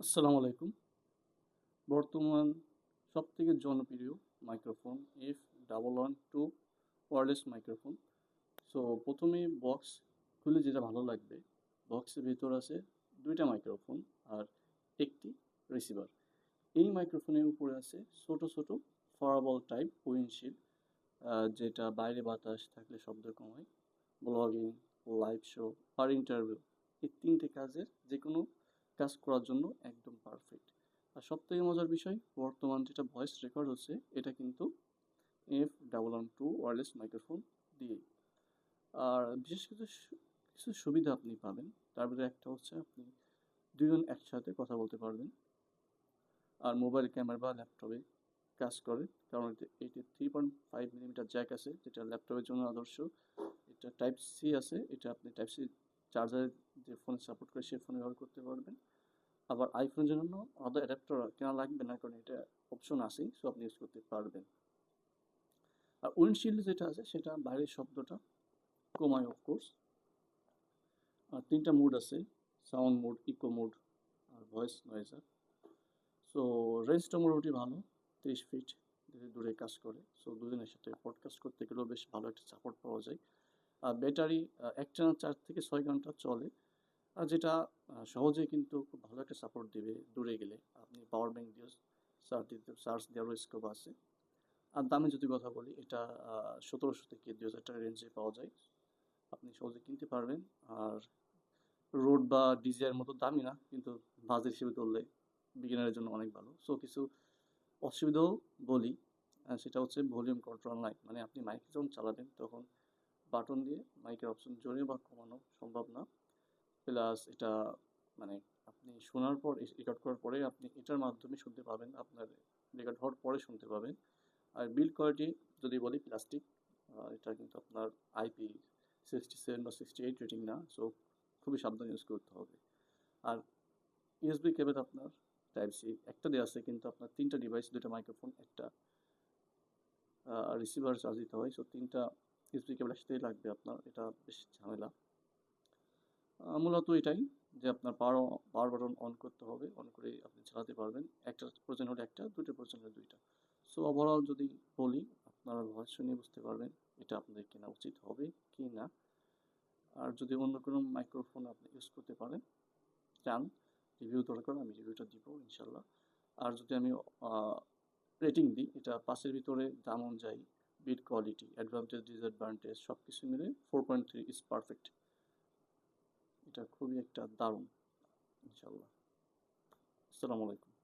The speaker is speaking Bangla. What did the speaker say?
আসসালামু আলাইকুম। বর্তমান সবথেকে জনপ্রিয় microphone F double one two wireless microphone. So, প্রথমে বক্স খুলে যেটা ভালো লাগবে, বক্সের ভিতর আছে দুইটা মাইক্রোফোন আর একটি রিসিভার। এই মাইক্রোফোনের উপরে আছে ছোট ছোট ফরাবল টাইপ উইন্ডশিল যেটা বাইরে বাতাস থাকলে শব্দ কমায় ব্লগিং লাইভ শো আর ইন্টারভিউ এই তিনটে কাজের যে কোনো কাজ করার জন্য একদম পারফেক্ট আর সব থেকে মজার বিষয়, বর্তমান যেটা ভয়েস রেকর্ড হচ্ছে, এটা কিন্তু F double one two wireless microphone দিয়ে আর বিশেষ কিছু কিছু সুবিধা আপনি পাবেন, তার ভিতরে একটা হচ্ছে আপনি দুজন একসাথে কথা বলতে পারবেন। আর মোবাইল ক্যামেরা বা ল্যাপটপে কাজ করে, কারণ এটি three point five millimetre jack আছে, যেটা ল্যাপটপের জন্য আদর্শ। এটা টাইপ সি আছে, এটা আপনি টাইপ সি চার্জারের যে ফোন সাপোর্ট করে সেই ফোনে ব্যবহার করতে পারবেন। আবার আইফোনের জন্য আলাদা অ্যাডাপ্টার কেনা লাগবে না, কারণ এটা অপশন আছেই সো আপনি ইউজ করতে পারবেন। আর উইন্ডশিল্ড যেটা আছে, সেটা বাইরের শব্দটা কমায় অফকোর্স আর তিনটা মুড আছে সাউন্ড মুড ইকো মুড আর ভয়েস নয়েজার সো রেঞ্জটা মোটামুটি ভালো তিরিশ ফিট দূরে কাজ করে। সো দুজনের সাথে পডকাস্ট করতে গেলেও বেশ ভালো একটা সাপোর্ট পাওয়া যায়। আর ব্যাটারি একটানা চার থেকে ছয় ঘণ্টা চলে। যেটা সহজে কিন্তু খুব ভালো একটা সাপোর্ট দেবে দূরে গেলে। আপনি পাওয়ার ব্যাংক দিয়ে চার্জ দিতে চার্জ দেওয়ারও স্কোপ আছে। আর দামে যদি কথা বলি, এটা সতেরোশো থেকে দুই হাজার টাকা রেঞ্জে পাওয়া যায়। আপনি সহজে কিনতে পারবেন। আর রোড বা ডিজাইয়ের মতো দামি না, কিন্তু বাজেট হিসেবে ধরলে বিগিনারের জন্য অনেক ভালো। সো কিছু অসুবিধাও বলি সেটা হচ্ছে ভলিউম কন্ট্রোল নাই মানে আপনি মাইক যখন চালাবেন, তখন বাটন দিয়ে মাইকের অপশন জোরে বা কমানো সম্ভব না। প্লাস এটা মানে আপনি শোনার পর রেকর্ড করার পরে আপনি এটার মাধ্যমে শুনতে পাবেন, আপনার রেকর্ড হওয়ার পরে শুনতে পাবেন। আর বিল্ড কোয়ালিটি যদি বলি, প্লাস্টিক এটা কিন্তু আপনার আইপি সিক্সটি সেভেন বা সিক্সটি এইট রেটিং না, সো খুবই সাবধানে ইউজ করতে হবে। আর ইউএসবি কেবল আপনার টাইপ সি, একটা দেওয়া আছে কিন্তু আপনার তিনটা ডিভাইস দুটো মাইক্রোফোন, একটা রিসিভার চার্জ দিতে হয়, সো তিনটা ইউএসবি কেবল একসাথেই লাগবে আপনার, এটা বেশ ঝামেলা। মূলত এটাই যে আপনার পাওয়ার পাওয়ার বাটন অন করতে হবে অন করে আপনি চালাতে পারবেন। একটা প্রয়োজন হলে একটা, দুটো প্রয়োজন হলে দুইটা। সো ওভারঅল যদি বলি, আপনারা ভয়েস শুনে বুঝতে পারবেন এটা আপনাদের কেনা উচিত হবে কি না। আর যদি অন্য কোনো মাইক্রোফোন আপনি ইউজ করতে পারেন, চান রিভিউ দরকার, আমি রিভিউটা দিব ইনশাল্লাহ আর যদি আমি রেটিং দিই, এটা পাশের ভিতরে দাম অনুযায়ী বিট কোয়ালিটি অ্যাডভান্টেজ ডিসঅ্যাডভান্টেজ সব কিছু মিলে four point three is perfect এটা খুবই একটা দারুণ ইনশাল্লাহ আসসালামু আলাইকুম।